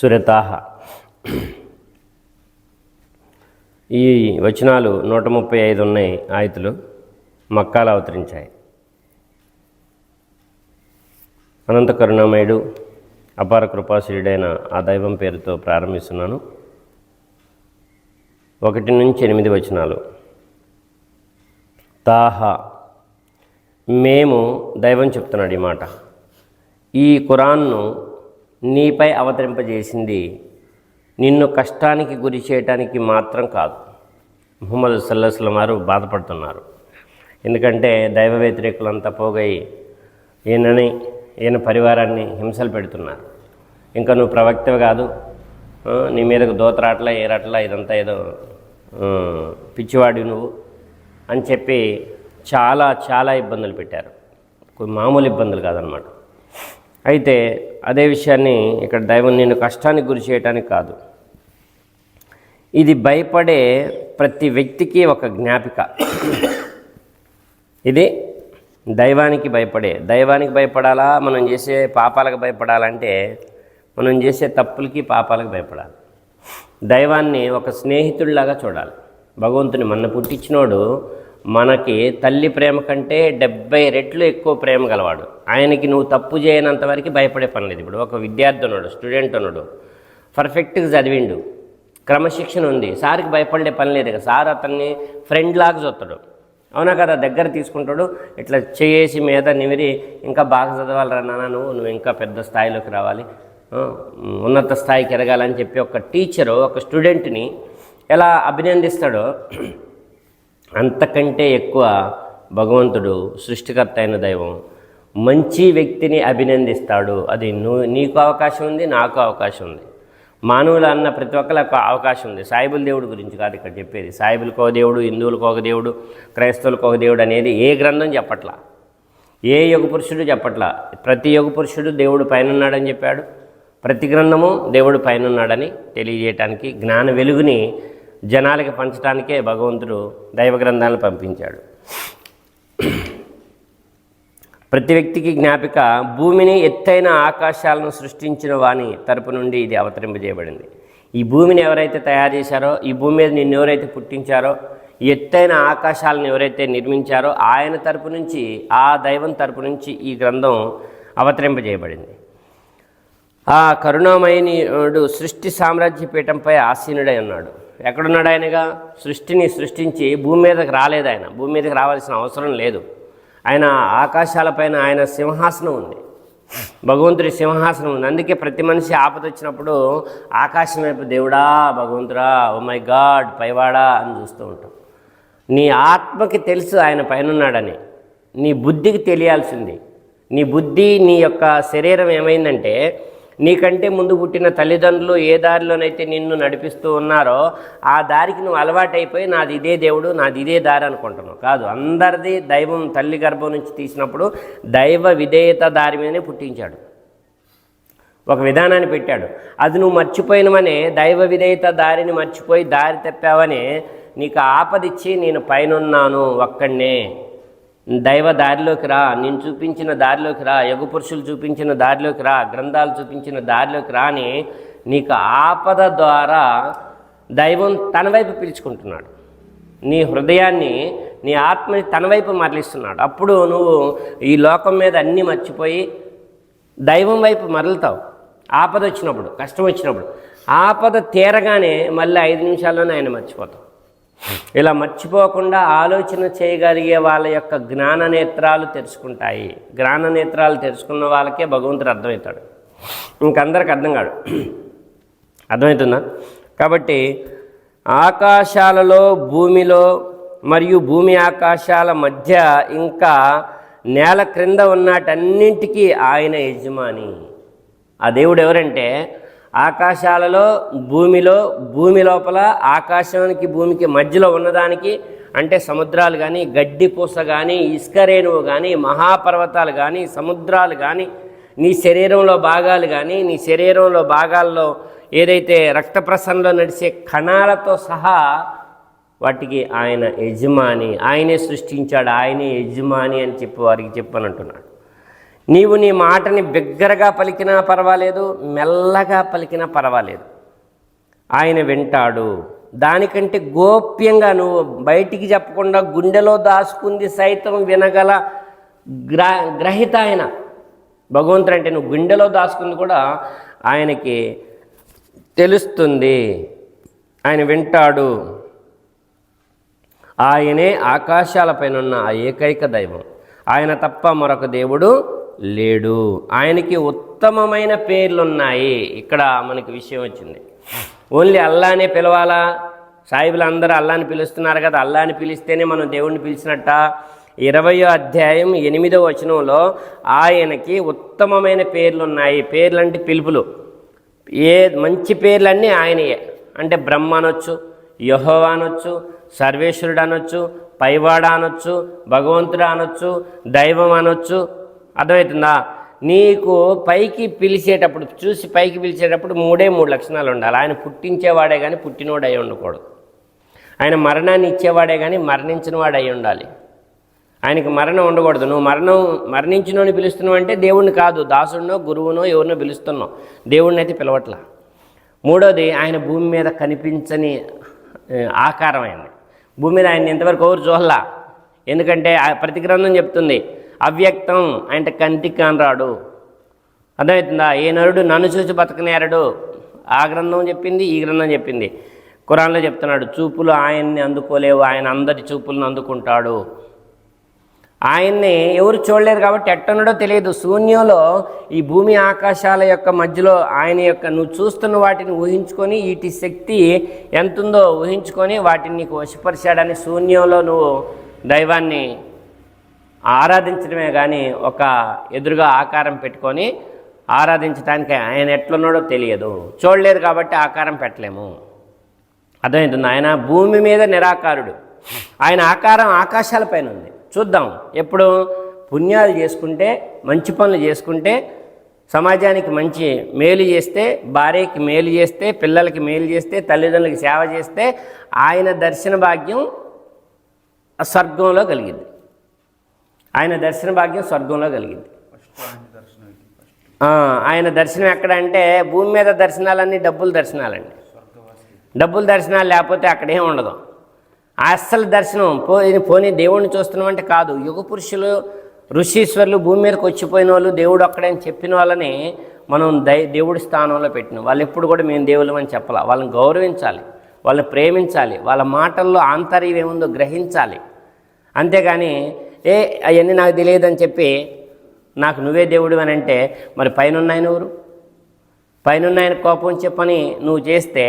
సురతాహ. ఈ వచనాలు నూట ముప్పై ఐదు ఉన్నాయి ఆయుతులు మక్కాలు అవతరించాయి. అనంత కరుణామయుడు అపార కృపాశ్రీయుడైన ఆ దైవం పేరుతో ప్రారంభిస్తున్నాను. ఒకటి నుంచి ఎనిమిది వచనాలు. తాహ. మేము దైవం చెప్తున్నాడు ఈ మాట. ఈ ఖురాన్ను నీపై అవతరింపజేసింది. నిన్ను కష్టానికి గురి చేయటానికి మాత్రం కాదు. ముహమ్మద్ సల్లాహస్లం వారు బాధపడుతున్నారు. ఎందుకంటే దైవ వ్యతిరేకులంతా పోగై ఈయనని ఈయన పరివారాన్ని హింసలు పెడుతున్నారు. ఇంకా నువ్వు ప్రవక్తవి కాదు. నీ మీదకు దోతరాట్లా ఏరట్లా ఇదంతా ఏదో పిచ్చివాడి నువ్వు అని చెప్పి చాలా చాలా ఇబ్బందులు పెట్టారు. కొన్ని మామూలు ఇబ్బందులు కాదనమాట అయితే అదే విషయాన్ని ఇక్కడ దైవం నిన్ను కష్టానికి గురి చేయటానికి కాదు. ఇది భయపడే ప్రతి వ్యక్తికి ఒక జ్ఞాపిక. ఇది దైవానికి భయపడే. దైవానికి భయపడాలా? మనం చేసే పాపాలకు భయపడాలంటే మనం చేసే తప్పులకి పాపాలకు భయపడాలి. దైవాన్ని ఒక స్నేహితుడిలాగా చూడాలి. భగవంతుని మన పుట్టించినోడు మనకి తల్లి ప్రేమ కంటే డెబ్బై రెట్లు ఎక్కువ ప్రేమ గలవాడు. ఆయనకి నువ్వు తప్పు చేయనంత వరకు భయపడే పని లేదు. ఇప్పుడు ఒక విద్యార్థి ఉన్నాడు స్టూడెంట్ ఉన్నాడు పర్ఫెక్ట్గా చదివిండు. క్రమశిక్షణ ఉంది. సార్కి భయపడే పని లేదు కదా. సార్ అతన్ని ఫ్రెండ్ లాగా చూస్తాడు. అవునా కదా? దగ్గర తీసుకుంటాడు. ఇట్లా చేసి మీద నిమిరి ఇంకా బాగా చదవాలరా నాన్న నువ్వు నువ్వు ఇంకా పెద్ద స్థాయిలోకి రావాలి. ఉన్నత స్థాయికి ఎదగాలని చెప్పి ఒక టీచరు ఒక స్టూడెంట్ని ఎలా అభినందిస్తాడో అంతకంటే ఎక్కువ భగవంతుడు సృష్టికర్త అయిన దైవం మంచి వ్యక్తిని అభినందిస్తాడు. అది నువ్వు నీకు అవకాశం ఉంది నాకు అవకాశం ఉంది. మానవులు అన్న ప్రతి ఒక్కరికి అవకాశం ఉంది. సాయిబుల దేవుడు గురించి కాదు ఇక్కడ చెప్పేది. సాయిబులకు ఒక దేవుడు హిందువులకు ఒక దేవుడు క్రైస్తవులకు ఒక దేవుడు అనేది ఏ గ్రంథం చెప్పట్లా? ఏ యుగ పురుషుడు చెప్పట్లా? ప్రతి యుగ పురుషుడు దేవుడు పైన ఉన్నాడని చెప్పాడు. ప్రతి గ్రంథము దేవుడు పైన ఉన్నాడని తెలియజేయటానికి జ్ఞాన వెలుగుని జనాలకి పంచడానికే భగవంతుడు దైవ గ్రంథాలను పంపించాడు. ప్రతి వ్యక్తికి జ్ఞాపిక భూమిని ఎత్తైన ఆకాశాలను సృష్టించిన వాని తరపు నుండి ఇది అవతరింపజేయబడింది. ఈ భూమిని ఎవరైతే తయారు చేశారో ఈ భూమి మీద నిన్ను ఎవరైతే పుట్టించారో ఎత్తైన ఆకాశాలను ఎవరైతే నిర్మించారో ఆయన తరపు నుంచి ఆ దైవం తరపు నుంచి ఈ గ్రంథం అవతరింపజేయబడింది. ఆ కరుణామయునిడు సృష్టి సామ్రాజ్య పీఠంపై ఆసీనుడై ఉన్నాడు. ఎక్కడున్నాడు ఆయనగా? సృష్టిని సృష్టించి భూమి మీదకి రాలేదు ఆయన. భూమి మీదకి రావాల్సిన అవసరం లేదు. ఆయన ఆకాశాలపైన ఆయన సింహాసనం ఉంది. భగవంతుడి సింహాసనం ఉంది. అందుకే ప్రతి మనిషి ఆపద వచ్చినప్పుడు ఆకాశం వైపు దేవుడా భగవంతుడా ఓ మై గాడ్ పైవాడా అని చూస్తూ ఉంటాం. నీ ఆత్మకి తెలుసు ఆయన పైనున్నాడని. నీ బుద్ధికి తెలియాల్సింది. నీ బుద్ధి నీ యొక్క శరీరం ఏమైందంటే నీకంటే ముందు పుట్టిన తల్లిదండ్రులు ఏ దారిలోనైతే నిన్ను నడిపిస్తూ ఉన్నారో ఆ దారికి నువ్వు అలవాటైపోయి నాది ఇదే దేవుడు నాది ఇదే దారి అనుకుంటున్నావు. కాదు అందరిది దైవం తల్లి గర్భం నుంచి తీసినప్పుడు దైవ విధేయత దారి మీదనే పుట్టించాడు. ఒక విధానాన్ని పెట్టాడు. అది నువ్వు మర్చిపోయినవనే దైవ విధేయత దారిని మర్చిపోయి దారి తప్పావనే నీకు ఆపదిచ్చి నేను పైనున్నాను ఒక్కడనే. దైవ దారిలోకి రా నేను చూపించిన దారిలోకి రా యగు పురుషులు చూపించిన దారిలోకి రా గ్రంథాలు చూపించిన దారిలోకి రా అని నీకు ఆపద ద్వారా దైవం తన వైపు పిలుచుకుంటున్నాడు. నీ హృదయాన్ని నీ ఆత్మని తన వైపు మరలిస్తున్నాడు. అప్పుడు నువ్వు ఈ లోకం మీద అన్నీ మర్చిపోయి దైవం వైపు మరలుతావు. ఆపద వచ్చినప్పుడు కష్టం వచ్చినప్పుడు. ఆపద తీరగానే మళ్ళీ ఐదు నిమిషాల్లోనే ఆయన మర్చిపోతావు. ఇలా మర్చిపోకుండా ఆలోచన చేయగలిగే వాళ్ళ యొక్క జ్ఞాన నేత్రాలు తెరుచుకుంటాయి జ్ఞాన నేత్రాలు తెరుచుకున్న వాళ్ళకే భగవంతుడు అర్థమవుతాడు. ఇంకందరికి అర్థం కాడు అర్థమవుతుందా? కాబట్టి ఆకాశాలలో భూమిలో మరియు భూమి ఆకాశాల మధ్య ఇంకా నేల క్రింద ఉన్నటన్నింటికీ ఆయన యజమాని. ఆ దేవుడు ఎవరంటే ఆకాశాలలో భూమిలో భూమి లోపల ఆకాశానికి భూమికి మధ్యలో ఉన్నదానికి అంటే సముద్రాలు కానీ గడ్డి పూస కానీ ఇసుక రేణువు కానీ మహాపర్వతాలు కానీ సముద్రాలు కానీ నీ శరీరంలో భాగాలు కానీ నీ శరీరంలో భాగాల్లో ఏదైతే రక్త ప్రసరణలో నడిచే కణాలతో సహా వాటికి ఆయన యజమాని ఆయనే సృష్టించాడు ఆయనే యజమాని అని చెప్పి వారికి చెప్పనంటున్నాడు. నీవు నీ మాటని బిగ్గరగా పలికినా పర్వాలేదు మెల్లగా పలికినా పర్వాలేదు. ఆయన వింటాడు దానికంటే గోప్యంగా నువ్వు బయటికి చెప్పకుండా గుండెలో దాచుకుంది సైతం వినగల గ్ర గ్రహిత ఆయన. భగవంతుడు అంటే నువ్వు గుండెలో దాచుకుంది కూడా ఆయనకి తెలుస్తుంది. ఆయన వింటాడు ఆయనే ఆకాశాలపైన ఉన్న ఆ ఏకైక దైవం. ఆయన తప్ప మరొక దేవుడు లేడు. ఆయనకి ఉత్తమమైన పేర్లున్నాయి. ఇక్కడ మనకి విషయం వచ్చింది. ఓన్లీ అల్లానే పిలవాలా? సాయిబులు అందరూ అల్లాని పిలుస్తున్నారు కదా అల్లాని పిలిస్తేనే మనం దేవుణ్ణి పిలిచినట్ట? ఇరవయో అధ్యాయం ఎనిమిదో వచనంలో ఆయనకి ఉత్తమమైన పేర్లు ఉన్నాయి పేర్లు అంటే పిలుపులు. ఏ మంచి పేర్లన్నీ ఆయనయే. అంటే బ్రహ్మ అనొచ్చు యహోవా అనొచ్చు సర్వేశ్వరుడు అనొచ్చు పైవాడ అనొచ్చు భగవంతుడు అనొచ్చు దైవం అనొచ్చు అర్థమవుతుందా? నీకు పైకి పిలిచేటప్పుడు చూసి పైకి పిలిచేటప్పుడు మూడే మూడు లక్షణాలు ఉండాలి. ఆయన పుట్టించేవాడే కానీ పుట్టినవాడు అయి ఉండకూడదు. ఆయన మరణాన్ని ఇచ్చేవాడే కానీ మరణించిన వాడు అయి ఉండాలి. ఆయనకి మరణం ఉండకూడదు. నువ్వు మరణం మరణించినోని పిలుస్తున్నావు అంటే దేవుణ్ణి కాదు దాసుడినో గురువునో ఎవరినో పిలుస్తున్నావు. దేవుణ్ణి అయితే పిలవట్లా. మూడోది ఆయన భూమి మీద కనిపించని ఆకారం అయింది భూమి మీద ఆయన ఇంతవరకు ఎవరు చూడలా? ఎందుకంటే ఆ ప్రతి గ్రంథం చెప్తుంది అవ్యక్తం అంటే కంటికి కానరాడు అర్థమవుతుందా? ఏ నరుడు నన్ను చూసి బతకనేరడు ఆ గ్రంథం చెప్పింది ఈ గ్రంథం చెప్పింది. ఖురాన్లో చెప్తున్నాడు చూపులు ఆయన్ని అందుకోలేవు ఆయన అందరి చూపులను అందుకుంటాడు. ఆయన్ని ఎవరు చూడలేరు కాబట్టి ఎట్టనుడో తెలియదు. శూన్యంలో ఈ భూమి ఆకాశాల యొక్క మధ్యలో ఆయన యొక్క నువ్వు చూస్తున్న వాటిని ఊహించుకొని వీటి శక్తి ఎంతుందో ఊహించుకొని వాటిని నీకు వశపరిచాడని శూన్యంలో నువ్వు దైవాన్ని ఆరాధించడమే కానీ ఒక ఎదురుగా ఆకారం పెట్టుకొని ఆరాధించడానికి ఆయన ఎట్లున్నాడో తెలియదు. చూడలేదు కాబట్టి ఆకారం పెట్టలేము. అర్థమవుతుంది ఆయన భూమి మీద నిరాకారుడు. ఆయన ఆకారం ఆకాశాలపైన ఉంది. చూద్దాం. ఎప్పుడు? పుణ్యాలు చేసుకుంటే మంచి పనులు చేసుకుంటే సమాజానికి మంచి మేలు చేస్తే భార్యకి మేలు చేస్తే పిల్లలకి మేలు చేస్తే తల్లిదండ్రులకి సేవ చేస్తే ఆయన దర్శన భాగ్యం స్వర్గంలో కలిగింది. ఆయన దర్శన భాగ్యం స్వర్గంలో కలిగింది. ఆయన దర్శనం ఎక్కడ అంటే భూమి మీద దర్శనాలన్నీ డబ్బులు దర్శనాలండి. డబ్బుల దర్శనాలు లేకపోతే అక్కడేం ఉండదు. అస్సలు దర్శనం పో పోనీ దేవుణ్ణి చూస్తున్నాం అంటే కాదు. యుగ పురుషులు ఋషీశ్వరులు భూమి మీదకి వచ్చిపోయిన వాళ్ళు దేవుడు ఒక్కడే అని చెప్పిన వాళ్ళని మనం దై దేవుడి స్థానంలో పెట్టినాం. వాళ్ళు ఎప్పుడు కూడా మేము దేవుళ్ళం అని చెప్పాలి. వాళ్ళని గౌరవించాలి. వాళ్ళని ప్రేమించాలి. వాళ్ళ మాటల్లో ఆంతర్యం ఏముందో గ్రహించాలి. అంతేగాని ఏ అవన్నీ నాకు తెలియదని చెప్పి నాకు నువ్వే దేవుడు అని అంటే మరి పైన ఉన్నాయన ఎవరు పైన ఆయన కోపం చెప్పని నువ్వు చేస్తే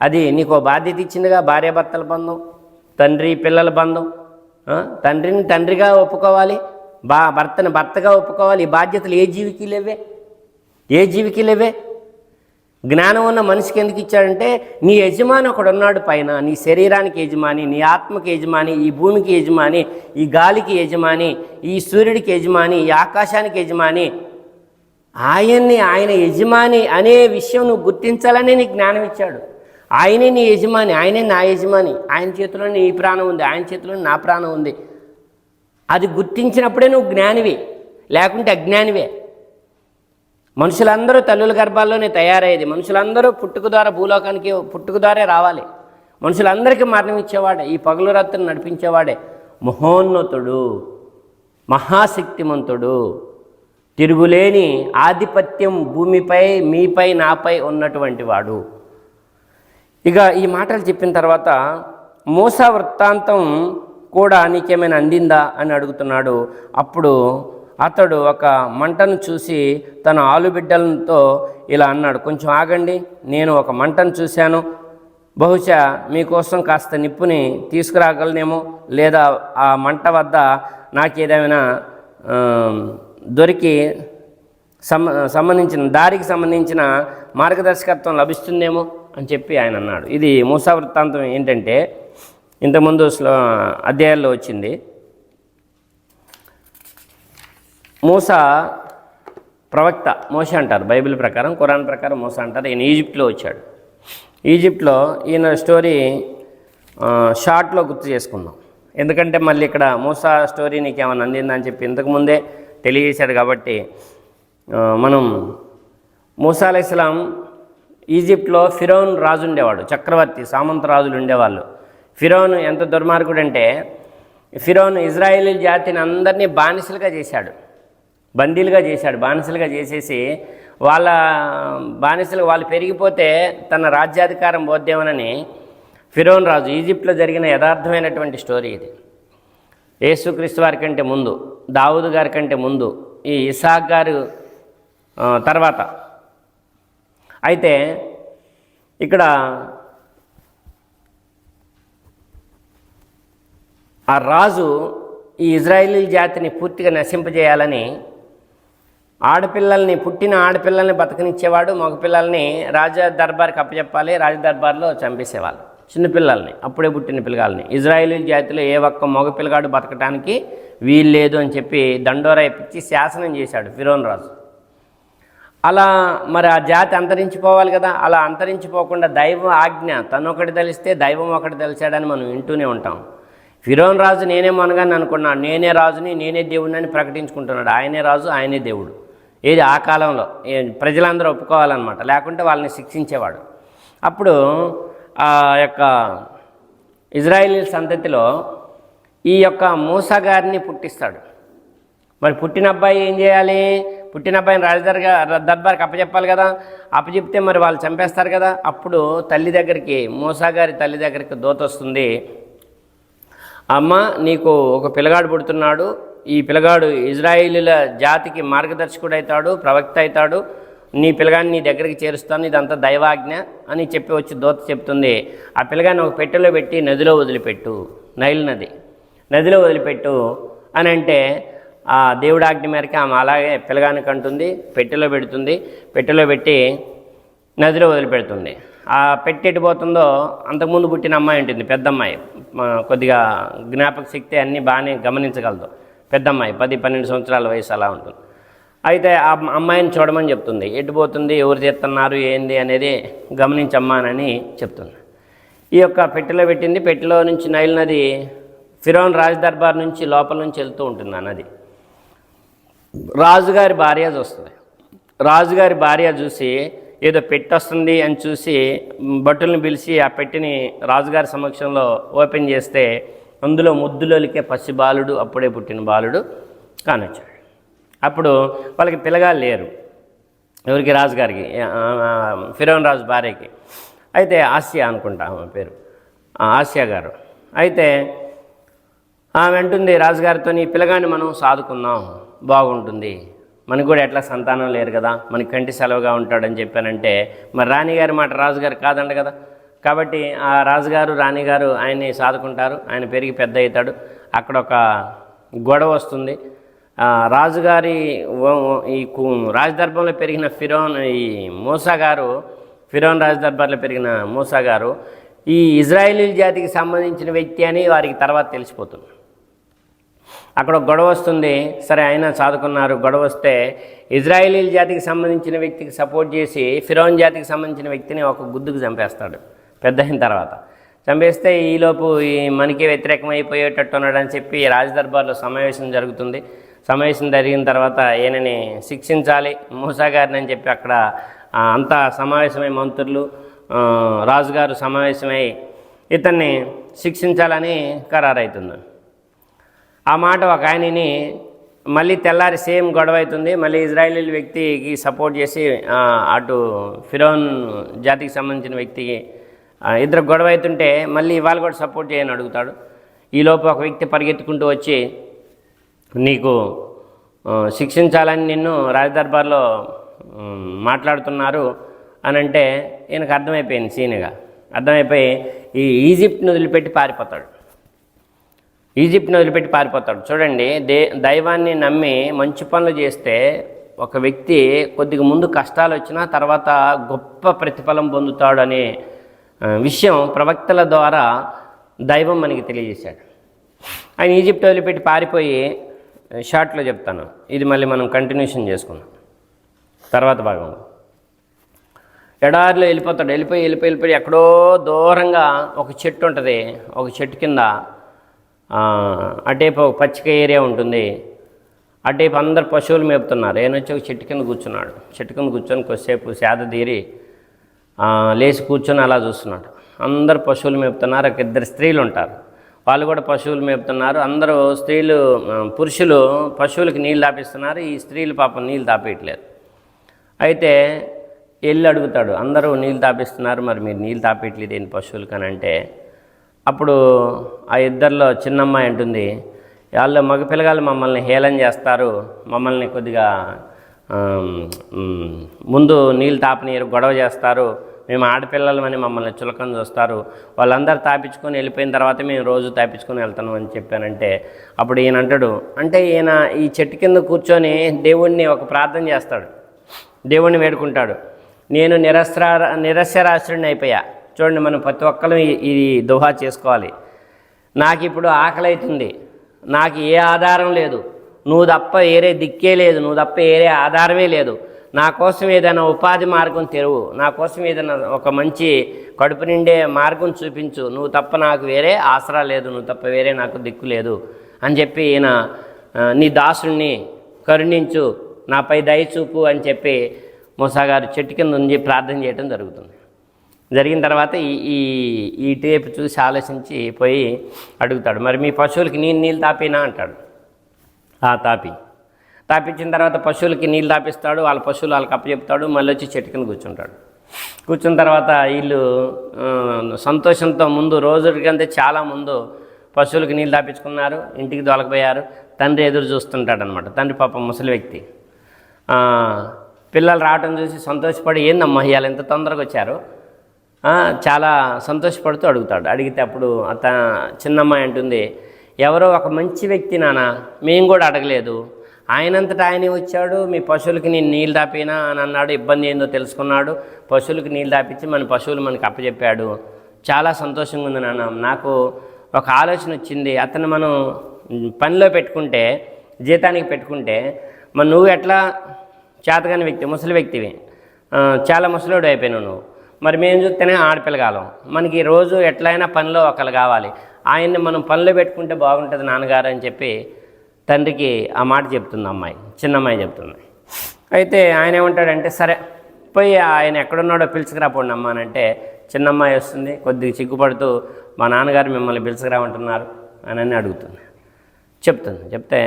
అది నీకు బాధ్యత ఇచ్చిందిగా భార్యాభర్తల బంధం తండ్రి పిల్లల బంధం తండ్రిని తండ్రిగా ఒప్పుకోవాలి బా భర్తని భర్తగా ఒప్పుకోవాలి ఈ బాధ్యతలు ఏ జీవికి లేవే? ఏ జీవికి లేవే? జ్ఞానం ఉన్న మనిషికి ఎందుకు ఇచ్చాడంటే నీ యజమాని ఒకడు ఉన్నాడు పైన నీ శరీరానికి యజమాని నీ ఆత్మకి యజమాని ఈ భూమికి యజమాని ఈ గాలికి యజమాని ఈ సూర్యుడికి యజమాని ఈ ఆకాశానికి యజమాని ఆయన్ని ఆయన యజమాని అనే విషయం నువ్వు గుర్తించాలనే నీ జ్ఞానం ఇచ్చాడు. ఆయనే నీ యజమాని ఆయనే నా యజమాని. ఆయన చేతిలో నీ ప్రాణం ఉంది ఆయన చేతిలో నా ప్రాణం ఉంది. అది గుర్తించినప్పుడే నువ్వు జ్ఞానివి. లేకుంటే అజ్ఞానివే. మనుషులందరూ తల్లుల గర్భాల్లోనే తయారయ్యేది. మనుషులందరూ పుట్టుక ద్వారా భూలోకానికి పుట్టుక రావాలి. మనుషులందరికీ మరణం ఇచ్చేవాడే ఈ పగలు రాత్రులు నడిపించేవాడే మహోన్నతుడు మహాశక్తిమంతుడు. తిరుగులేని ఆధిపత్యం భూమిపై మీపై నాపై ఉన్నటువంటి వాడు. ఇక ఈ మాటలు చెప్పిన తర్వాత మూస వృత్తాంతం కూడా నీకేమైనా అందిందా అని అడుగుతున్నాడు. అప్పుడు అతడు ఒక మంటను చూసి తన ఆలుబిడ్డలతో ఇలా అన్నాడు కొంచెం ఆగండి నేను ఒక మంటను చూశాను. బహుశా మీకోసం కాస్త నిప్పుని తీసుకురాగలనేమో లేదా ఆ మంట వద్ద నాకు ఏదైనా దొరికి సమ సంబంధించిన దారికి సంబంధించిన మార్గదర్శకత్వం లభిస్తుందేమో అని చెప్పి ఆయన అన్నాడు. ఇది మూసా వృత్తాంతం ఏంటంటే ఇంతకుముందు అధ్యాయాల్లో వచ్చింది. మూస ప్రవక్త మోస అంటారు. బైబిల్ ప్రకారం ఖురాన్ ప్రకారం మోస అంటారు. ఈయన ఈజిప్ట్లో వచ్చాడు. ఈజిప్ట్లో ఈయన స్టోరీ షార్ట్లో గుర్తు చేసుకుందాం. ఎందుకంటే మళ్ళీ ఇక్కడ మూసా స్టోరీ నీకేమైనా అందిందని చెప్పి ఇంతకుముందే తెలియజేశాడు కాబట్టి మనం మూసా ఇస్లాం ఈజిప్ట్లో ఫిరోన్ రాజు ఉండేవాడు చక్రవర్తి సామంత రాజులు ఉండేవాళ్ళు. ఫిరోన్ ఎంత దుర్మార్గుడు అంటే ఫిరోన్ ఇజ్రాయేలీ జాతిని అందరినీ బానిసలుగా చేశాడు. బందీలుగా చేశాడు బానిసలుగా చేసేసి వాళ్ళ బానిసలు వాళ్ళు పెరిగిపోతే తన రాజ్యాధికారం పోద్దేమోనని ఫిరోన్ రాజు ఈజిప్ట్లో జరిగిన యథార్థమైనటువంటి స్టోరీ ఇది. యేసుక్రీస్తు వారి కంటే ముందు దావుదు గారి కంటే ముందు ఈ ఇసాక్ గారు తర్వాత. అయితే ఇక్కడ ఆ రాజు ఈ ఇజ్రాయిలీ జాతిని పూర్తిగా నశింపజేయాలని ఆడపిల్లల్ని పుట్టిన ఆడపిల్లల్ని బతకనిచ్చేవాడు మగపిల్లల్ని రాజా దర్బార్కి అప్పచెప్పాలి. రాజ దర్బార్లో చంపేసేవాళ్ళు. చిన్నపిల్లల్ని అప్పుడే పుట్టిన పిల్లగాల్ని ఇజ్రాయేలీ జాతిలో ఏ ఒక్క మగ పిల్లగాడు బతకడానికి వీల్లేదు అని చెప్పి దండోరా ఇప్పించి శాసనం చేశాడు ఫిరోన్ రాజు. అలా మరి ఆ జాతి అంతరించిపోవాలి కదా. అలా అంతరించిపోకుండా దైవ ఆజ్ఞ తను ఒకటి తెలిస్తే దైవం ఒకటి తెలిసాడని మనం వింటూనే ఉంటాం. ఫిరోన్ రాజు నేనే మనగాని అనుకున్నాడు నేనే రాజుని నేనే దేవుడిని అని ప్రకటించుకుంటున్నాడు. ఆయనే రాజు ఆయనే దేవుడు. ఏది ఆ కాలంలో? ఏ- ప్రజలందరూ ఒప్పుకోవాలన్నమాట. లేకుంటే వాళ్ళని శిక్షించేవాడు. అప్పుడు ఆ యొక్క ఇజ్రాయిల్ సంతతిలో ఈ యొక్క మూసా గారిని పుట్టిస్తాడు. మరి పుట్టిన అబ్బాయి ఏం చేయాలి? పుట్టిన అబ్బాయిని రాజదర్గా దర్బార్కి అప్పచెప్పాలి కదా? అప్పచెప్తే మరి వాళ్ళు చంపేస్తారు కదా? అప్పుడు తల్లి దగ్గరికి మూసా గారి తల్లి దగ్గరికి దూత వస్తుంది అమ్మ నీకు ఒక పిల్లగాడు పుడుతున్నాడు. ఈ పిల్లగాడు ఇజ్రాయిలీల జాతికి మార్గదర్శకుడు అవుతాడు ప్రవక్త అవుతాడు నీ పిల్లగాడిని నీ దగ్గరికి చేరుస్తాను ఇదంతా దైవాజ్ఞ అని చెప్పి వచ్చి దోత చెప్తుంది. ఆ పిల్లగాడిని ఒక పెట్టెలో పెట్టి నదిలో వదిలిపెట్టు నైల్ నది. నదిలో వదిలిపెట్టు అని అంటే ఆ దేవుడి ఆజ్ఞ మేరకు ఆమె అలాగే పిల్లగానికి అంటుంది పెట్టెలో పెడుతుంది. పెట్టెలో పెట్టి నదిలో వదిలిపెడుతుంది. ఆ పెట్టి ఎటుపోతుందో అంతకుముందు పుట్టిన అమ్మాయి ఉంటుంది పెద్ద అమ్మాయి కొద్దిగా జ్ఞాపక శక్తి అన్నీ బాగానే గమనించగలదు. పెద్ద అమ్మాయి పది పన్నెండు సంవత్సరాల వయసు అలా ఉంటుంది. అయితే ఆ అమ్మాయిని చూడమని చెప్తుంది. ఎటు పోతుంది ఎవరు చేస్తున్నారు ఏంది అనేది గమనించమ్మానని చెప్తుంది. ఈ యొక్క పెట్టెలో పెట్టింది. పెట్టెలో నుంచి నైల్ నది ఫిరోన్ రాజ్ దర్బార్ నుంచి లోపల నుంచి వెళ్తూ ఉంటుంది ఆ నది. రాజుగారి భార్య చూస్తుంది. రాజుగారి భార్య చూసి ఏదో పెట్టి వస్తుంది అని చూసి మ్, భటుల్ని పిలిచి ఆ పెట్టిని రాజుగారి సమక్షంలో ఓపెన్ చేస్తే అందులో ముద్దులోలికే పసి బాలుడు అప్పుడే పుట్టిన బాలుడు కానొచ్చాడు. అప్పుడు వాళ్ళకి పిల్లగాలు లేరు. ఎవరికి? రాజుగారికి ఫిరోన్ రాజు భార్యకి. అయితే ఆసియా అనుకుంటా ఆమె పేరు. ఆ, ఆసియా గారు. అయితే ఆమె అంటుంది రాజుగారితో ఈ పిల్లగాన్ని మనం సాదుకుందాం. బాగుంటుంది. మనకు కూడా ఎట్లా సంతానం లేరు కదా. మనకి కంటి సెలవుగా ఉంటాడని చెప్పానంటే మరి రాణిగారి మాట రాజుగారు కాదంట కదా. కాబట్టి ఆ రాజుగారు రాణిగారు ఆయన్ని సాదుకుంటారు. ఆయన పెరిగి పెద్ద అవుతాడు. అక్కడ ఒక గొడవ వస్తుంది. ఆ, రాజుగారి ఈ రాజదర్భంలో పెరిగిన ఫిరోన్ ఈ మూసా గారు ఫిరోన్ రాజదర్బార్లో పెరిగిన మూసా గారు ఈ ఇజ్రాయేలీ జాతికి సంబంధించిన వ్యక్తి అని వారికి తర్వాత తెలిసిపోతుంది. అక్కడ ఒక గొడవ వస్తుంది. సరే ఆయన చదువుకున్నారు గొడవ వస్తే ఇజ్రాయేలీ జాతికి సంబంధించిన వ్యక్తికి సపోర్ట్ చేసి ఫిరోన్ జాతికి సంబంధించిన వ్యక్తిని ఒక గుద్దుకు చంపేస్తాడు. పెద్ద అయిన తర్వాత. చంపేస్తే ఈలోపు ఈ మనకి వ్యతిరేకమైపోయేటట్టు ఉన్నాడని చెప్పి రాజదర్బార్లో సమావేశం జరుగుతుంది. సమావేశం జరిగిన తర్వాత ఈయనని శిక్షించాలి మూసా గారిని అని చెప్పి అక్కడ అంతా సమావేశమై మంత్రులు రాజుగారు సమావేశమై ఇతన్ని శిక్షించాలని ఖరారైతుంది. ఆ మాట ఒక ఆయనని మళ్ళీ తెల్లారి సేమ్ గొడవ అవుతుంది. మళ్ళీ ఇజ్రాయేలీ వ్యక్తికి సపోర్ట్ చేసి అటు ఫిరోన్ జాతికి సంబంధించిన వ్యక్తికి ఇద్దరు గొడవ అవుతుంటే మళ్ళీ ఇవాళ కూడా సపోర్ట్ చేయని అడుగుతాడు. ఈలోపు ఒక వ్యక్తి పరిగెత్తుకుంటూ వచ్చి నీకు శిక్షించాలని నిన్ను రాజదర్బార్లో మాట్లాడుతున్నారు అని అంటే ఈయనకు అర్థమైపోయింది సీన్గా. అర్థమైపోయి ఈ ఈజిప్ట్ని వదిలిపెట్టి పారిపోతాడు. ఈజిప్ట్ని వదిలిపెట్టి పారిపోతాడు. చూడండి దే దైవాన్ని నమ్మి మంచి పనులు చేస్తే ఒక వ్యక్తి కొద్దిగా ముందు కష్టాలు వచ్చినా తర్వాత గొప్ప ప్రతిఫలం పొందుతాడు అనే విషయం ప్రవక్తల ద్వారా దైవం మనకి తెలియజేశాడు. ఆయన ఈజిప్ట్ వదిలిపెట్టి పారిపోయి షార్ట్లో చెప్తాను. ఇది మళ్ళీ మనం కంటిన్యూషన్ చేసుకుందాం. తర్వాత భాగంలో ఎడారిలో వెళ్ళిపోతాడు. వెళ్ళిపోయి వెళ్ళిపోయి వెళ్ళిపోయి ఎక్కడో దూరంగా ఒక చెట్టు ఉంటుంది. ఒక చెట్టు కింద అటేపు ఒక పచ్చిక ఏరియా ఉంటుంది. అటేపు అందరు పశువులు మేపుతున్నారు. ఈయన వచ్చి ఒక చెట్టు కింద కూర్చున్నాడు. చెట్టు కింద కూర్చొని కొద్దిసేపు సేద తీరి లేచి కూర్చొని అలా చూస్తున్నాడు. అందరు పశువులు మేపుతున్నారు ఒక ఇద్దరు స్త్రీలు ఉంటారు. వాళ్ళు కూడా పశువులు మేపుతున్నారు. అందరూ స్త్రీలు పురుషులు పశువులకి నీళ్ళు తాపిస్తున్నారు. ఈ స్త్రీలు పాపం నీళ్ళు తాపేయట్లేదు. అయితే వెళ్ళి అడుగుతాడు అందరూ నీళ్ళు తాపిస్తున్నారు మరి మీరు నీళ్ళు తాపేయట్లేదు ఏంటి పశువులకి అని అంటే అప్పుడు ఆ ఇద్దరిలో చిన్నమ్మాయి అంటుంది వాళ్ళు మగపిల్లగాళ్ళు మమ్మల్ని హేళన చేస్తారు మమ్మల్ని కొద్దిగా ముందు నీళ్ళు తాపనీరు గొడవ చేస్తారు. మేము ఆడపిల్లలమని మమ్మల్ని చులకం చూస్తారు. వాళ్ళందరూ తాపించుకొని వెళ్ళిపోయిన తర్వాత మేము రోజు తాపించుకొని వెళ్తాను అని చెప్పానంటే అప్పుడు ఈయన అంటాడు అంటే ఈయన ఈ చెట్టు కింద కూర్చొని దేవుణ్ణి ఒక ప్రార్థన చేస్తాడు. దేవుణ్ణి వేడుకుంటాడు. నేను నిరస్రా నిరస్యరాశ్రుడిని అయిపోయా. చూడండి మనం ప్రతి ఒక్కరు ఇది ఈ దుహా చేసుకోవాలి. నాకు ఇప్పుడు ఆకలి అవుతుంది నాకు ఏ ఆధారం లేదు. నువ్వు తప్ప వేరే దిక్కే లేదు నువ్వు తప్ప వేరే ఆధారమే లేదు. నా కోసం ఏదైనా ఉపాధి మార్గం తెరువు. నా కోసం ఏదైనా ఒక మంచి కడుపు నిండే మార్గం చూపించు. నువ్వు తప్ప నాకు వేరే ఆసరా లేదు నువ్వు తప్ప వేరే నాకు దిక్కు లేదు అని చెప్పి ఈయన నీ దాసుణ్ణి కరుణించు నాపై దయ చూపు అని చెప్పి మూసాగారు చెట్టు కింద ఉండి ప్రార్థన చేయడం జరుగుతుంది. జరిగిన తర్వాత ఈ ఈ ఈ టేపు చూసి ఆలోచించి పోయి అడుగుతాడు. మరి మీ పశువులకి నేను నీళ్ళు తాపినా అంటాడు. తాపి. తాపించిన తర్వాత పశువులకి నీళ్ళు తాపిస్తాడు వాళ్ళ పశువులు వాళ్ళకి అప్పచెప్తాడు మళ్ళీ వచ్చి చెట్టు కింద కూర్చుంటాడు. కూర్చున్న తర్వాత వీళ్ళు సంతోషంతో ముందు రోజుకంటే చాలా ముందు పశువులకి నీళ్ళు తాపించుకున్నారు ఇంటికి దొలకపోయారు. తండ్రి ఎదురు చూస్తుంటాడనమాట తండ్రి పాపం ముసలి వ్యక్తి. పిల్లలు రావటం చూసి సంతోషపడి ఏందమ్మా ఇవాళ ఎంత తొందరగా వచ్చారు? చాలా సంతోషపడుతూ అడుగుతాడు. అడిగితే అప్పుడు అత చిన్నమ్మాయి అంటుంది ఎవరో ఒక మంచి వ్యక్తి నాన్న మేము కూడా అడగలేదు. ఆయనంతటా ఆయనే వచ్చాడు మీ పశువులకి నేను నీళ్ళు దాపినా అని అన్నాడు ఇబ్బంది ఏందో తెలుసుకున్నాడు. పశువులకి నీళ్ళు దాపించి మన పశువులు మనకు అప్పచెప్పాడు. చాలా సంతోషంగా ఉంది నాన్న నాకు ఒక ఆలోచన వచ్చింది. అతను మనం పనిలో పెట్టుకుంటే జీతానికి పెట్టుకుంటే మరి నువ్వు ఎట్లా చేతగాని వ్యక్తి ముసలి వ్యక్తివి? చాలా ముసలోడు అయిపోయినావు నువ్వు. మరి మేము చూస్తేనే ఆడపిల్లగాలం మనకి రోజు ఎట్లయినా పనిలో ఒకరు కావాలి. ఆయన్ని మనం పనిలో పెట్టుకుంటే బాగుంటుంది నాన్నగారు అని చెప్పి తండ్రికి ఆ మాట చెప్తుంది అమ్మాయి చిన్న అమ్మాయి చెప్తుంది. అయితే ఆయన ఏమంటాడంటే సరే పోయి ఆయన ఎక్కడున్నాడో పిలుచుకురాపోండి అమ్మ అని అంటే చిన్న అమ్మాయి వస్తుంది కొద్దిగా సిగ్గుపడుతూ మా నాన్నగారు మిమ్మల్ని పిలుచుకురామంటున్నారు అని అని అడుగుతుంది. చెప్తుంది. చెప్తే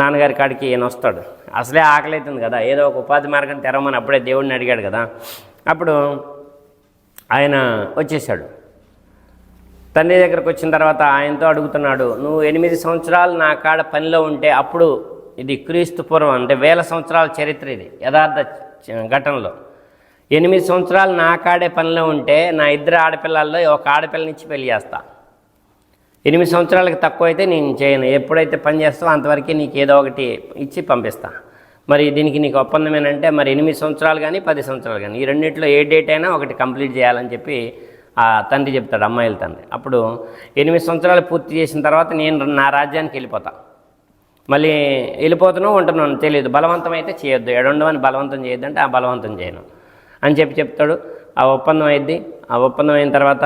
నాన్నగారి కాడికి ఈయన వస్తాడు. అసలే ఆకలి అవుతుంది కదా ఏదో ఒక ఉపాధి మార్గం తెరవమని అప్పుడే దేవుడిని అడిగాడు కదా. అప్పుడు ఆయన వచ్చేసాడు తండ్రి దగ్గరకు వచ్చిన తర్వాత ఆయనతో అడుగుతున్నాడు నువ్వు ఎనిమిది సంవత్సరాలు నా కాడ పనిలో ఉంటే అప్పుడు ఇది క్రీస్తు పూర్వం అంటే వేల సంవత్సరాల చరిత్ర ఇది యథార్థ ఘటనలో. ఎనిమిది సంవత్సరాలు నా కాడే పనిలో ఉంటే నా ఇద్దరు ఆడపిల్లల్లో ఒక ఆడపిల్లనిచ్చి పెళ్ళి చేస్తా. ఎనిమిది సంవత్సరాలకు తక్కువ అయితే నేను చేయను ఎప్పుడైతే పని చేస్తావో అంతవరకు నీకు ఏదో ఒకటి ఇచ్చి పంపిస్తా. మరి దీనికి నీకు ఒప్పందం ఏంటంటే మరి ఎనిమిది సంవత్సరాలు కానీ పది సంవత్సరాలు కానీ ఈ రెండింటిలో ఏ డేట్ అయినా ఒకటి కంప్లీట్ చేయాలని చెప్పి ఆ తండ్రి చెప్తాడు అమ్మాయిల తండ్రి. అప్పుడు ఎనిమిది సంవత్సరాలు పూర్తి చేసిన తర్వాత నేను నా రాజ్యానికి వెళ్ళిపోతా. మళ్ళీ వెళ్ళిపోతున్నావు ఉంటున్నాను తెలియదు. బలవంతం అయితే చేయొద్దు. ఎడుండమని బలవంతం చేయొద్దంటే ఆ బలవంతం చేయను. అని చెప్పి చెప్తాడు. ఆ ఒప్పందం అయింది. ఆ ఒప్పందం అయిన తర్వాత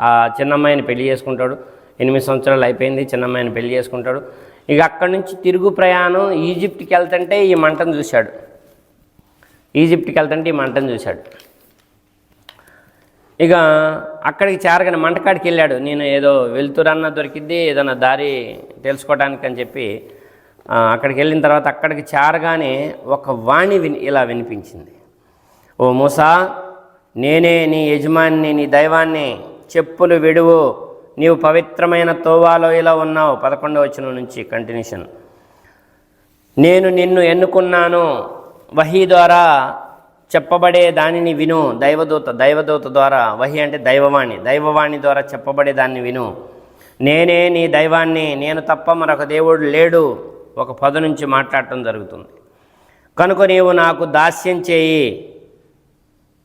ఆ చిన్నమ్మాయిని పెళ్ళి చేసుకుంటాడు. ఎనిమిది సంవత్సరాలు అయిపోయింది. చిన్నమ్మాయిని పెళ్ళి చేసుకుంటాడు. ఇక అక్కడి నుంచి తిరుగు ప్రయాణం ఈజిప్ట్కి వెళ్తుంటే ఈ మంటను చూశాడు. ఈజిప్ట్కి వెళ్తుంటే ఈ మంటను చూశాడు. ఇక అక్కడికి చేరగానే మంటకాడికి వెళ్ళాడు. నేను ఏదో వెళ్తురన్న దొరికిద్ది ఏదైనా దారి తెలుసుకోవడానికి అని చెప్పి అక్కడికి వెళ్ళిన తర్వాత అక్కడికి చేరగానే ఒక వాణి విని ఇలా వినిపించింది. ఓ మూసా నేనే నీ యజమాని నీ దైవాన్ని చెప్పులు విడువు నీవు పవిత్రమైన తోవాలో ఇలా ఉన్నావు పదకొండవ వచనం నుంచి కంటిన్యూషన్. నేను నిన్ను ఎన్నుకున్నాను వహీ ద్వారా చెప్పబడే దానిని విను. దైవదూత దైవదూత ద్వారా వహి అంటే దైవవాణి. దైవవాణి ద్వారా చెప్పబడే దాన్ని విను. నేనే నీ దైవాన్ని నేను తప్ప మరొక దేవుడు లేడు ఒక పద నుంచి మాట్లాడటం జరుగుతుంది. కనుక నీవు నాకు దాస్యం చేయి.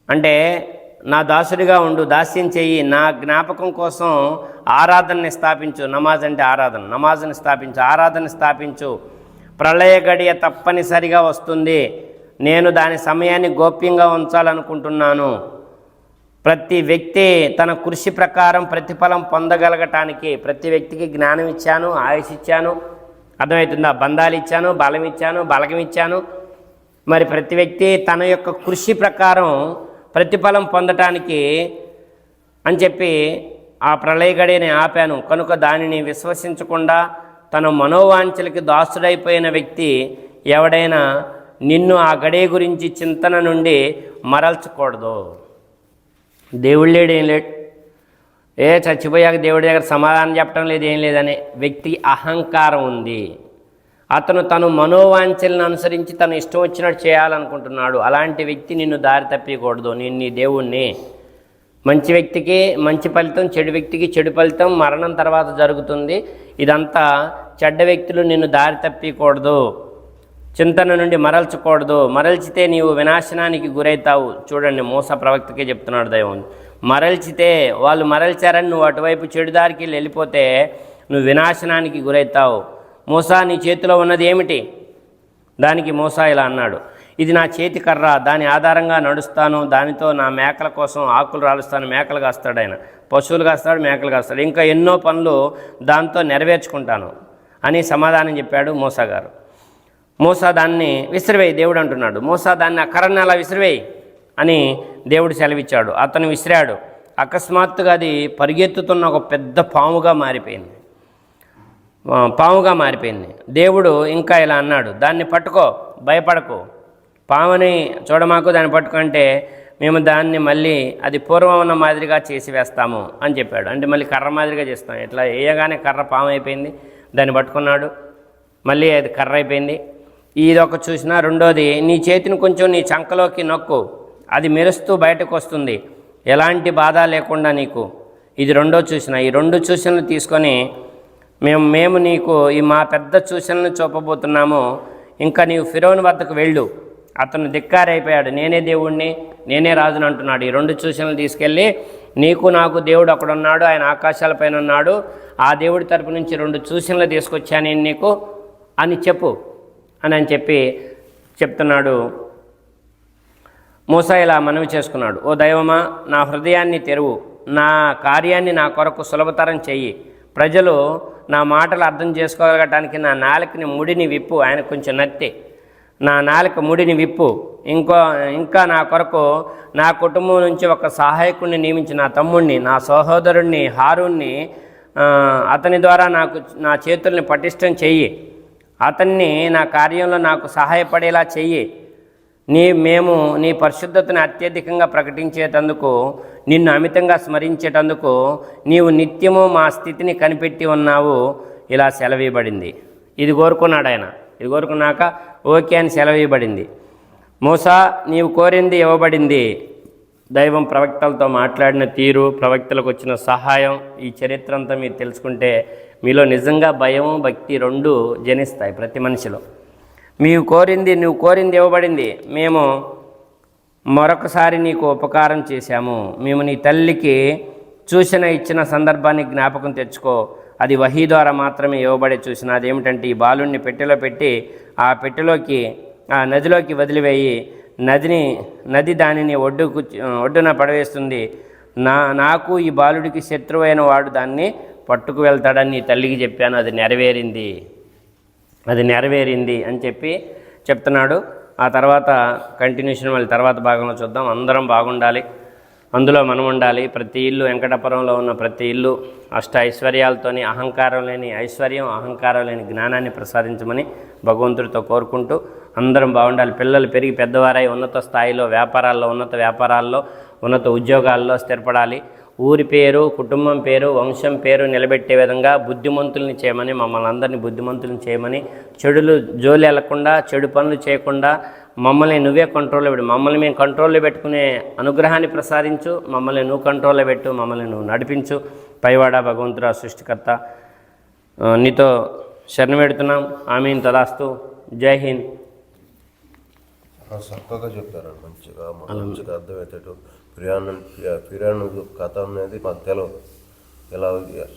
అంటే నా దాసుడిగా ఉండు దాస్యం చేయి. నా జ్ఞాపకం కోసం ఆరాధనని స్థాపించు. నమాజ్ అంటే ఆరాధన. నమాజ్ని స్థాపించు ఆరాధన స్థాపించు. ప్రళయ గడియ తప్పనిసరిగా వస్తుంది. నేను దాని సమయాన్ని గోప్యంగా ఉంచాలనుకుంటున్నాను. ప్రతి వ్యక్తి తన కృషి ప్రకారం ప్రతిఫలం పొందగలగటానికి ప్రతి వ్యక్తికి జ్ఞానం ఇచ్చాను ఆయుష్ ఇచ్చాను అర్థమవుతుందా? బంధాలు ఇచ్చాను బలం ఇచ్చాను బలగం ఇచ్చాను. మరి ప్రతి వ్యక్తి తన యొక్క కృషి ప్రకారం ప్రతిఫలం పొందటానికి అని చెప్పి ఆ ప్రళయగడిని ఆపాను. కనుక దానిని విశ్వసించకుండా తన మనోవాంఛలకి దాసుడైపోయిన వ్యక్తి ఎవడైనా నిన్ను ఆ గడే గురించి చింతన నుండి మరల్చకూడదు. దేవుడు లేడు ఏం లేడు. ఏ చచ్చిపోయాక దేవుడి దగ్గర సమాధానం చెప్పడం లేదు ఏం లేదనే వ్యక్తి అహంకారం ఉంది. అతను తను మనోవాంఛలను అనుసరించి తను ఇష్టం వచ్చినట్టు చేయాలనుకుంటున్నాడు. అలాంటి వ్యక్తి నిన్ను దారి తప్పకూడదు నేను నీ దేవుణ్ణి. మంచి వ్యక్తికి మంచి ఫలితం చెడు వ్యక్తికి చెడు ఫలితం మరణం తర్వాత జరుగుతుంది. ఇదంతా చెడ్డ వ్యక్తులు నిన్ను దారి తప్పకూడదు. చింతన నుండి మరల్చకూడదు. మరల్చితే నీవు వినాశనానికి గురవుతావు చూడండి మూస ప్రవక్తకే చెప్తున్నాడు దైవం మరల్చితే వాళ్ళు మరల్చారని నువ్వు అటువైపు చెడుదారికి వెళ్ళి వెళ్ళిపోతే నువ్వు వినాశనానికి గురవుతావు మూసా నీ చేతిలో ఉన్నది ఏమిటి? దానికి మూసా ఇలా అన్నాడు. ఇది నా చేతి కర్ర దాని ఆధారంగా నడుస్తాను. దానితో నా మేకల కోసం ఆకులు రాలుస్తాను. మేకలు కాస్తాడు ఆయన. పశువులు కాస్తాడు మేకలు కాస్తాడు. ఇంకా ఎన్నో పనులు దాంతో నెరవేర్చుకుంటాను అని సమాధానం చెప్పాడు మూసా గారు. మూసా దాన్ని విసిరివేయి దేవుడు అంటున్నాడు. మూసా దాన్ని ఆ అలా విసిరివేయి అని దేవుడు సెలవిచ్చాడు. అతను విసిరాడు. అకస్మాత్తుగా అది పరిగెత్తుతున్న ఒక పెద్ద పాముగా మారిపోయింది. పాముగా మారిపోయింది. దేవుడు ఇంకా ఇలా అన్నాడు దాన్ని పట్టుకో భయపడకు. పాముని చూడమాకు దాన్ని పట్టుకుంటే మేము దాన్ని మళ్ళీ అది పూర్వం ఉన్న మాదిరిగా చేసి వేస్తాము అని చెప్పాడు. అంటే మళ్ళీ కర్ర మాదిరిగా చేస్తాం. ఇట్లా వేయగానే కర్ర పాము అయిపోయింది. దాన్ని పట్టుకున్నాడు. మళ్ళీ అది కర్ర అయిపోయింది. ఇది ఒక చూసినా రెండోది నీ చేతిని కొంచెం నీ చంకలోకి నొక్కు. అది మెరుస్తూ బయటకు వస్తుంది. ఎలాంటి బాధ లేకుండా నీకు. ఇది రెండో చూసిన. ఈ రెండు సూచనలు తీసుకొని మేము మేము నీకు ఈ మా పెద్ద సూచనలు చూపబోతున్నాము. ఇంకా నీవు ఫిరోన్ వద్దకు వెళ్ళు. అతను ధిక్కారైపోయాడు. నేనే దేవుణ్ణి నేనే రాజుని అంటున్నాడు. ఈ రెండు సూచనలు తీసుకెళ్ళి నీకు నాకు దేవుడు అక్కడ ఉన్నాడు ఆయన ఆకాశాలపైన ఉన్నాడు. ఆ దేవుడి తరపు నుంచి రెండు సూచనలు తీసుకొచ్చాను నేను నీకు? అని చెప్పు. అని అని చెప్పి చెప్తున్నాడు. మూస ఇలా మనవి చేసుకున్నాడు. ఓ దైవమా నా హృదయాన్ని తెరువు. నా కార్యాన్ని నా కొరకు సులభతరం చెయ్యి. ప్రజలు నా మాటలు అర్థం చేసుకోగలగటానికి నా నాలుకని ముడిని విప్పు. ఆయన కొంచెం నత్తి. నా నాలుక ముడిని విప్పు. ఇంకో ఇంకా నా కొరకు నా కుటుంబం నుంచి ఒక సహాయకుడిని నియమించి నా తమ్ముడిని నా సహోదరుణ్ణి హారుణ్ణి అతని ద్వారా నాకు నా చేతుల్ని పటిష్టం చెయ్యి. అతన్ని నా కార్యంలో నాకు సహాయపడేలా చెయ్యి. నీ మేము నీ పరిశుద్ధతను అత్యధికంగా ప్రకటించేటందుకు నిన్ను అమితంగా స్మరించేటందుకు నీవు నిత్యము మా స్థితిని కనిపెట్టి ఉన్నావు. ఇలా సెలవీయబడింది. ఇది కోరుకున్నాడు ఆయన. ఇది కోరుకున్నాక ఓకే అని సెలవీయబడింది. మూసా నీవు కోరింది ఇవ్వబడింది. దైవం ప్రవక్తలతో మాట్లాడిన తీరు ప్రవక్తలకు వచ్చిన సహాయం ఈ చరిత్ర అంతా మీరు తెలుసుకుంటే మీలో నిజంగా భయం భక్తి రెండు జనిస్తాయి ప్రతి మనిషిలో. మీరు కోరింది నువ్వు కోరింది ఇవ్వబడింది. మేము మరొకసారి నీకు ఉపకారం చేశాము. మేము నీ తల్లికి చూసిన ఇచ్చిన సందర్భాన్ని జ్ఞాపకం తెచ్చుకో. అది వహీ ద్వారా మాత్రమే ఇవ్వబడే చూసిన. అదేమిటంటే ఈ బాలుడిని పెట్టెలో పెట్టి ఆ పెట్టెలోకి ఆ నదిలోకి వదిలివేయి. నదిని నది దానిని ఒడ్డుకు ఒడ్డున పడవేస్తుంది. నా నాకు ఈ బాలుడికి శత్రువైన వాడు దాన్ని పట్టుకు వెళ్తాడని నీ తల్లికి చెప్పాను అది నెరవేరింది. అది నెరవేరింది అని చెప్పి చెప్తున్నాడు. ఆ తర్వాత కంటిన్యూషన్ మళ్ళీ తర్వాత భాగంలో చూద్దాం. అందరం బాగుండాలి. అందులో మనం ఉండాలి. ప్రతి ఇల్లు వెంకటపురంలో ఉన్న ప్రతి ఇల్లు అష్ట ఐశ్వర్యాలతోని అహంకారం లేని ఐశ్వర్యం అహంకారం లేని జ్ఞానాన్ని ప్రసాదించమని భగవంతుడితో కోరుకుంటూ అందరం బాగుండాలి. పిల్లలు పెరిగి పెద్దవారై ఉన్నత స్థాయిలో వ్యాపారాల్లో ఉన్నత వ్యాపారాల్లో ఉన్నత ఉద్యోగాల్లో స్థిరపడాలి. ఊరి పేరు కుటుంబం పేరు వంశం పేరు నిలబెట్టే విధంగా బుద్ధిమంతుల్ని చేయమని మమ్మల్ని అందరినీ బుద్ధిమంతుల్ని చేయమని చెడులు జోలి వెళ్ళకుండా చెడు పనులు చేయకుండా మమ్మల్ని నువ్వే కంట్రోల్లో పెట్టు. మమ్మల్ని మేము కంట్రోల్లో పెట్టుకునే అనుగ్రహాన్ని ప్రసాదించు మమ్మల్ని నువ్వు కంట్రోల్లో పెట్టు మమ్మల్ని నువ్వు నడిపించు. పైవాడ భగవంతురా సృష్టికర్త. నీతో శరణ పెడుతున్నాం. ఆమెను. తదాస్తు. జై హింద్. చక్కగా చెప్పారు. మంచిగా మంచిగా అర్థమయ్యేటట్టు. ఫిర్యాను ఫిర్యాను కథ అనేది మాకు తెలియదు ఎలా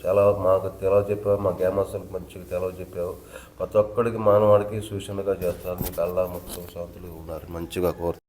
చాలా మాకు తెలవ చెప్పావు మా గ్రామస్తులకు మంచిగా తెలవ చెప్పావు. ప్రతి ఒక్కడికి మానవాడికి సూచనగా చేస్తారు మీకు అల్లా ముఖ్య శాంతులు ఉన్నారు. మంచిగా కోరు